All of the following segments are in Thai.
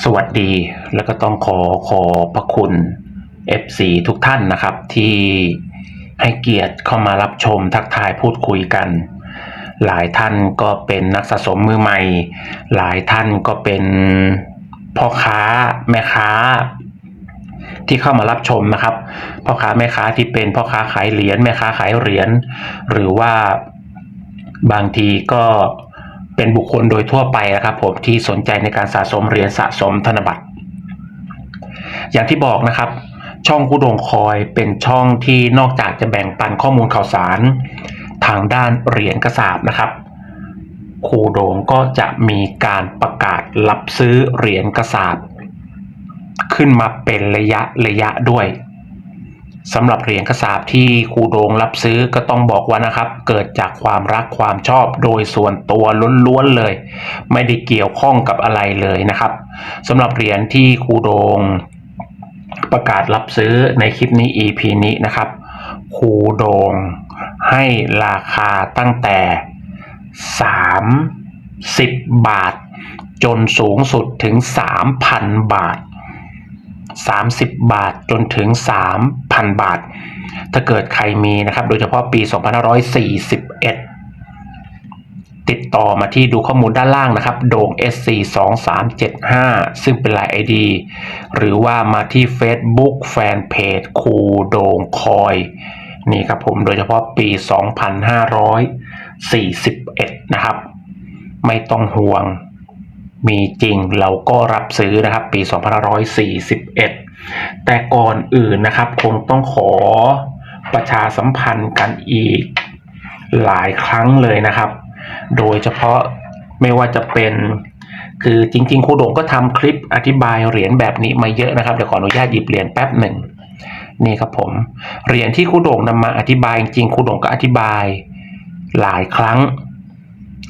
สวัสดีแล้วก็ต้องขอขอพระคุณ FC ทุกท่านนะครับ ที่ให้เกียรติเข้ามารับชมทักทายพูดคุยกัน หลายท่านก็เป็นนักสะสมมือใหม่ หลายท่านก็เป็นพ่อค้าแม่ค้า ที่เข้ามารับชมนะครับพ่อค้าแม่ค้าที่เป็นพ่อค้าขายเหรียญแม่ค้าขายเหรียญหรือว่าบางทีก็ เป็นบุคคลโดยทั่วไปนะครับผมที่สนใจในการสะสมเหรียญสะสมธนบัตร อย่างที่บอกนะครับ ช่องคู่ดงคอยเป็นช่องที่นอกจากจะแบ่งปันข้อมูลข่าวสาร ทางด้านเหรียญกระสาบนะครับครูโดงก็จะมีการประกาศรับซื้อเหรียญกระสาบ ขึ้นมาเป็นระยะระยะด้วย สำหรับเหรียญกระสาบที่ครูโดงรับซื้อก็ต้องบอกว่านะครับ เกิดจากความรักความชอบโดยส่วนตัวล้วนๆเลย ไม่ได้เกี่ยวข้องกับอะไรเลยนะครับสำหรับเหรียญที่ครูโดงประกาศรับซื้อในคลิปนี้ EP นี้นะครับครูโดงให้ราคาตั้งแต่ 30 บาท จนสูงสุดถึง 3,000 บาท 30 บาทจนถึง 3,000 บาท ถ้าเกิดใครมีนะครับ โดยเฉพาะปี 2541 ติดต่อมาที่ดูข้อมูลด้านล่างนะครับ โด่ง SC 2 3 7 5 ซึ่งเป็นไลน์ ID หรือว่ามาที่ Facebook Fanpage คูโด่งคอย นี่ครับผมโดยเฉพาะปี 2541 นะครับ ไม่ต้องห่วง มีจริงเราก็รับซื้อนะครับ ปี 2541 แต่ก่อนอื่นนะครับ คงต้องขอประชาสัมพันธ์กันอีกหลายครั้งเลยนะครับ โดยเฉพาะไม่ว่าจะเป็นคือจริงๆครูโด่งก็ทำคลิปอธิบายเหรียญแบบนี้มาเยอะนะครับเดี๋ยวขออนุญาตหยิบเหรียญแป๊บหนึ่งนี่ครับผมเหรียญที่ครูโด่งนำมาอธิบายจริงๆครูโด่งก็อธิบายหลายครั้ง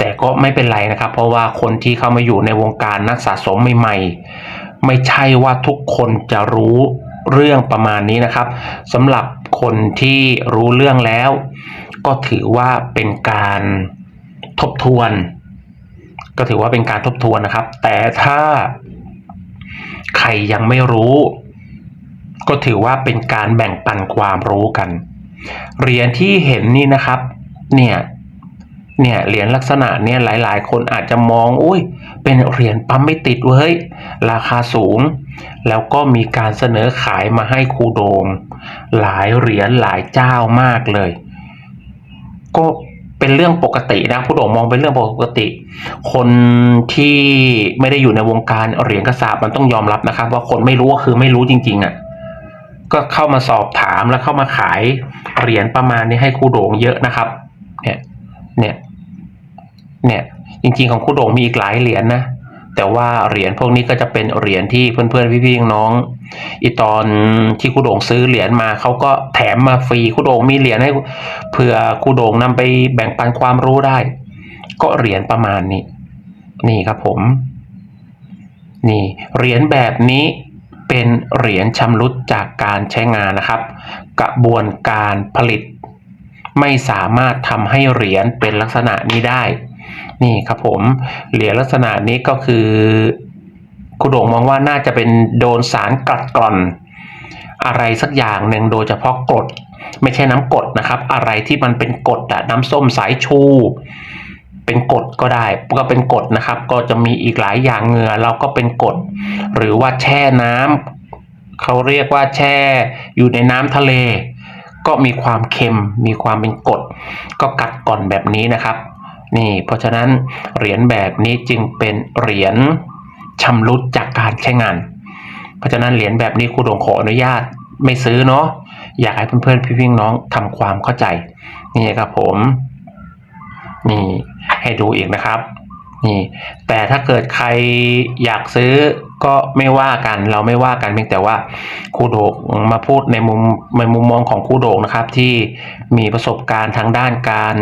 แต่ก็ไม่เป็นไรนะครับ เพราะว่าคนที่เข้ามาอยู่ในวงการนักสะสมใหม่ๆ ไม่ใช่ว่าทุกคนจะรู้เรื่องประมาณนี้นะครับสำหรับคนที่รู้เรื่องแล้ว ก็ถือว่าเป็นการทบทวน ก็ถือว่าเป็นการทบทวนนะครับ แต่ถ้าใครยังไม่รู้ ก็ถือว่าเป็นการแบ่งปันความรู้กันเหรียญที่เห็นนี่นะครับ เนี่ย เนี่ยเหรียญลักษณะเนี่ยหลาย ๆ คนอาจจะมองอุ้ยเป็นเหรียญปั๊มไม่ติดเว้ยราคาสูง แล้วก็มีการเสนอขายมาให้ครูโดงหลายเหรียญหลายเจ้ามากเลย ก็เป็นเรื่องปกตินะผู้โด่งมองเป็นเรื่องปกติ คนที่ไม่ได้อยู่ในวงการเหรียญกระสาบมันต้องยอมรับนะครับ ว่าคนไม่รู้ก็คือไม่รู้จริง ๆอะก็เข้ามาสอบถามแล้วเข้ามาขายเหรียญประมาณนี้ให้ครูโด่งเยอะนะครับ เนี่ย เนี่ย เนี่ยจริง ๆ ของครูโด่งมีอีกหลายเหรียญนะแต่ว่าเหรียญพวกนี้ก็จะเป็นเหรียญที่เพื่อนๆพี่ๆน้องอีตอนที่ครูโด่งซื้อเหรียญมาเขาก็แถมมาฟรีครูโด่งมีเหรียญให้เผื่อครูโด่งนำไปแบ่งปันความรู้ได้ ก็เหรียญประมาณนี้ นี่ครับผม นี่เหรียญแบบนี้เป็นเหรียญชำรุดจากการใช้งานนะครับ กระบวนการผลิต ไม่สามารถทำให้เหรียญเป็นลักษณะนี้ได้ นี่ครับผมเหรียญลักษณะนี้ก็คือคุณโด่งมองว่าน่าจะเป็นโดนสารกัดกร่อน อะไรสักอย่างหนึ่งโดยเฉพาะกรดไม่ใช่น้ำกรดนะครับ อะไรที่มันเป็นกรดอะน้ำส้มสายชู เป็นกรดก็ได้ก็เป็นกรดนะครับ ก็จะมีอีกหลายอย่างเหงื่อเราก็เป็นกรดหรือว่าแช่น้ำเขาเรียกว่าแช่อยู่ในน้ำทะเล ก็มีความเค็มมีความเป็นกรดก็กัดก่อนแบบนี้นะครับ นี่เพราะฉะนั้นเหรียญแบบนี้จึงเป็นเหรียญชำรุดจากการใช้งาน เพราะฉะนั้นเหรียญแบบนี้ครูดงขออนุญาตไม่ซื้อเนาะอยากให้เพื่อนๆพี่ๆน้องทำความเข้าใจ นี่ครับผมนี่ให้ดูอีกนะครับนี่แต่ถ้าเกิดใครอยากซื้อ ก็ไม่ว่ากันเราไม่ว่ากันเพียงแต่ว่าครูโดงมาพูดในมุมในมุมมองของครูโดงนะครับ ที่มีประสบการณ์ทางด้านการ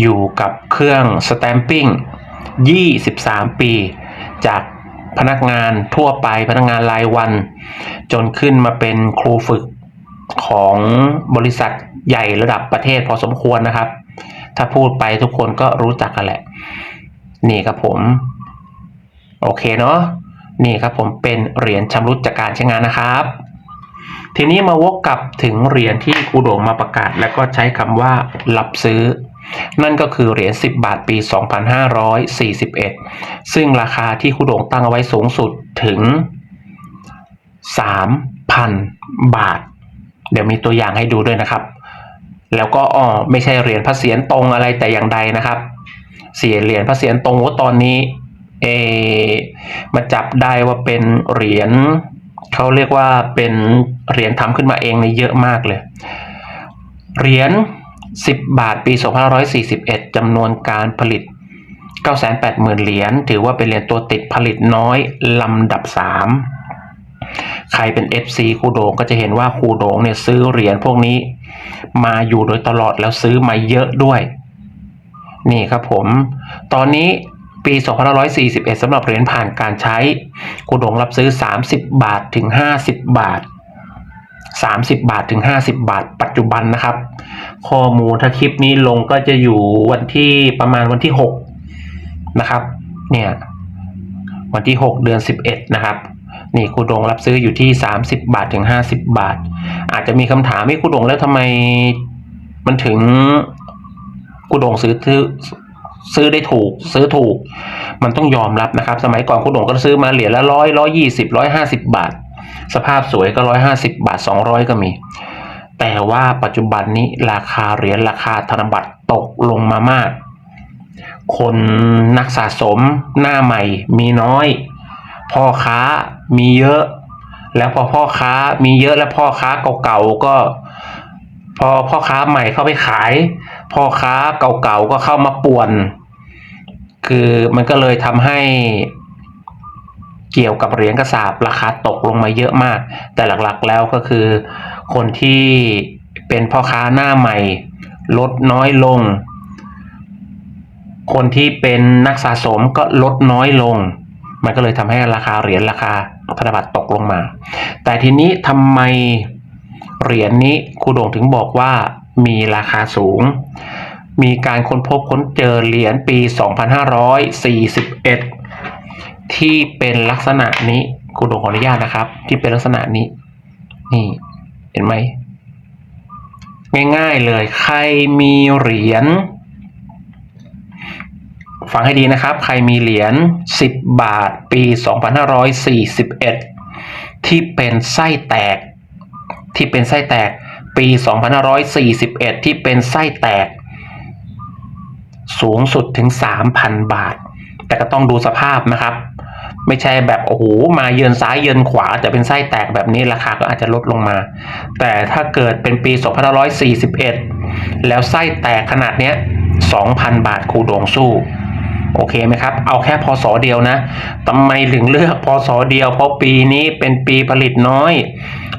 อยู่กับเครื่องสแตมปิ้ง23 ปี จากพนักงานทั่วไปพนักงานรายวัน จนขึ้นมาเป็นครูฝึกของบริษัทใหญ่ระดับประเทศพอสมควรนะครับ ถ้าพูดไปทุกคนก็รู้จักกันแหละ นี่ครับผม โอเคเนาะ นี่ครับผมเป็นเหรียญชำรุดจากการใช้งานนะครับ ทีนี้มาวกกลับถึงเหรียญที่ครูโด่งมาประกาศ แล้วก็ใช้คำว่ารับซื้อ นั่นก็คือเหรียญ10 บาทปี 2541 ซึ่งราคาที่ครูโด่งตั้งเอาไว้สูงสุดถึง 3,000 บาท เดี๋ยวมีตัวอย่างให้ดูด้วยนะครับ แล้วก็อ๋อไม่ใช่เหรียญพระเศียรตรงอะไรแต่อย่างใดนะครับเสียเหรียญพระเศียรตรงว่าตอนนี้ เอมาจับได้ว่าเป็นเหรียญเขาเรียกว่าเป็นเหรียญทำขึ้นมาเองในเยอะมากเลย เหรียญ10 บาทปี 2541จำนวนการผลิต 980,000 เหรียญถือว่าเป็นเหรียญตัวติดผลิตน้อยลำดับ 3 ใครเป็น FC ครูโดงก็จะเห็นว่าครูโดงเนี่ยซื้อเหรียญพวกนี้ มาอยู่โดยตลอดแล้วซื้อมาเยอะด้วย นี่ครับผม ตอนนี้ ปี 2541 สำหรับเหรียญผ่านการใช้ครูโดงรับซื้อ 30 บาทถึง 50 บาท 30 บาทถึง 50 บาท ปัจจุบันนะครับ ข้อมูลถ้าคลิปนี้ลงก็จะอยู่วันที่ประมาณวันที่ 6 นะครับ เนี่ย วันที่ 6 เดือน 11 นะครับนี่ครูดงรับซื้ออยู่ที่ 30 บาทถึง 50 บาท อาจจะมีคำถามให้ครูดงแล้วทำไมมันถึงครูดงซื้อ ซื้อได้ถูก ซื้อถูก มันต้องยอมรับนะครับ สมัยก่อนครูโดงก็ซื้อมาเหรียญละร้อยร้อยยี่สิบร้อยห้าสิบบาท สภาพสวยก็ร้อยห้าสิบาทสองร้อยก็มี แต่ว่าปัจจุบันนี้ราคาเหรียญราคาธนบัตรตกลงมามาก คนนักสะสมหน้าใหม่มีน้อย พ่อค้ามีเยอะ แล้วพอพ่อค้ามีเยอะแล้วพ่อค้าเก่าๆก็ พอพ่อค้าใหม่เข้าไปขาย พ่อค้าเก่าๆก็เข้ามาป่วน คือมันก็เลยทำให้เกี่ยวกับเหรียญกระสาบราคาตกลงมาเยอะมาก แต่หลักๆแล้วก็คือ คนที่เป็นพ่อค้าหน้าใหม่ ลดน้อยลง คนที่เป็นนักสะสมก็ลดน้อยลง มันก็เลยทำให้ราคาเหรียญราคาธนบัตรตกลงมา แต่ทีนี้ทำไมเหรียญนี้ครูโด่งถึงบอกว่า มีราคาสูง มีการค้นพบค้นเจอเหรียญปี 2541 ที่เป็นลักษณะนี้ครูโด่งขออนุญาตนะครับ ที่เป็นลักษณะนี้ นี่ เห็นไหม ง่ายๆเลย ใครมีเหรียญฟังให้ดีนะครับ ใครมีเหรียญ 10 บาท ปี 2541 ที่เป็นไส้แตก ที่เป็นไส้แตก ปี 2541 ที่เป็นไส้แตก สูงสุดถึง 3,000 บาท แต่ก็ต้องดูสภาพนะครับ ไม่ใช่แบบโอ้โหมาเยือนซ้ายเยือนขวาจะเป็นไส้แตกแบบนี้ราคาก็อาจจะลดลงมา แต่ถ้าเกิดเป็นปี 2541 แล้วไส้แตกขนาดเนี้ย 2,000 บาทครูโดงสู้โอเคไหมครับ เอาแค่พอศเดียวนะทำไมถึงเลือกพอศเดียว เพราะปีนี้เป็นปีผลิตน้อย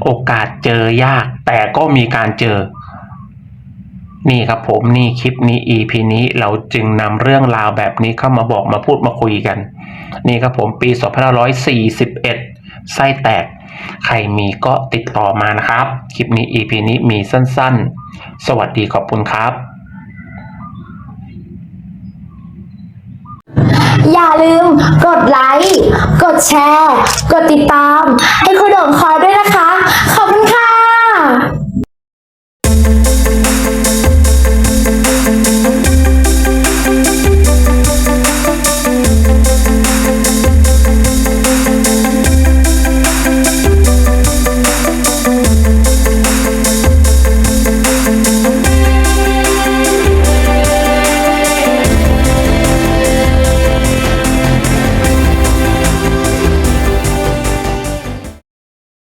โอกาสเจอยาก แต่ก็มีการเจอ นี่ครับผมนี่คลิปนี้ EP นี้เราจึงนำเรื่องราวแบบนี้เข้ามาบอกมาพูดมาคุยกัน นี่ครับผมปี 2541 ไส้แตก ใครมีก็ติดต่อมานะครับ คลิปนี้ EP นี้มีสั้นๆ สวัสดีขอบคุณครับ อย่าลืมกดไลค์ กดแชร์ กดติดตาม ให้คุณโด่งคอยด้วยนะคะ ขอบคุณ